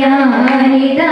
ഞാനിതാ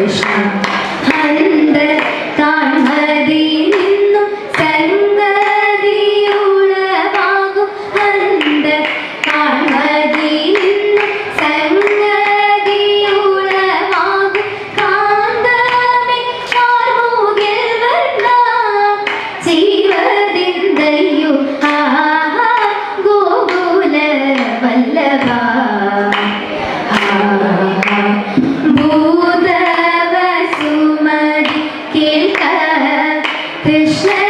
Krishna. Krishna.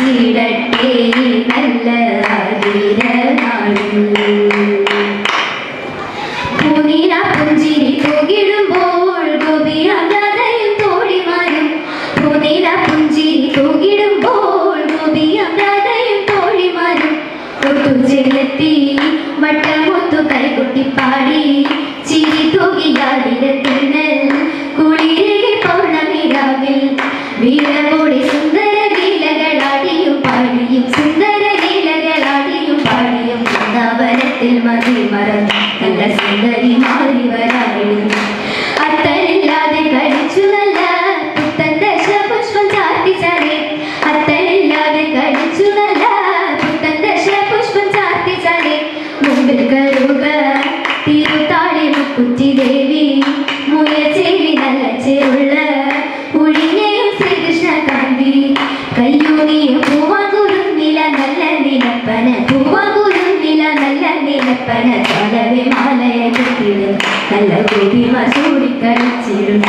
അർച്ചിച്ചിടട്ടെ നല്ല പൂനില പുഞ്ചിരി തൂകിടുമ്പോൾ ഗോപിയാകാതെയും തോഴിമാരും പൂനില പുഞ്ചിരി തൂകിടുമ്പോൾ ഗോപിയാകാതെയും തോഴിമാരും ഒട്ടുചെല്ലെത്തി വട്ടമൊത്തു കൈകൊട്ടി പാടി ചിരി തൂകിയാതിരത്തിനൽ കുളിരകെ പൗർണമിരാവിൽ വീരകോടി മതി മറന്നു നല്ല സുന്ദരി മാറി വരാനിടുന്നു അത്തനില്ലാതെ കഴിച്ചു നല്ല പുത്തൻ ദശപുഷ്പം ചാർത്തിച്ചാലേ അത്തനില്ലാതെ കഴിച്ചു നല്ല പുത്തൻ ദശപുഷ്പം ചാർത്തിച്ചാലേ മുമ്പിൽ കരുക തിരുത്താളി മുക്കുറ്റി ദേവി മുയച്ചേവി നല്ല ചെറുള്ള കെട്ടിടും നല്ല ഗോപിമ ചൂടിക്കളിച്ചിടും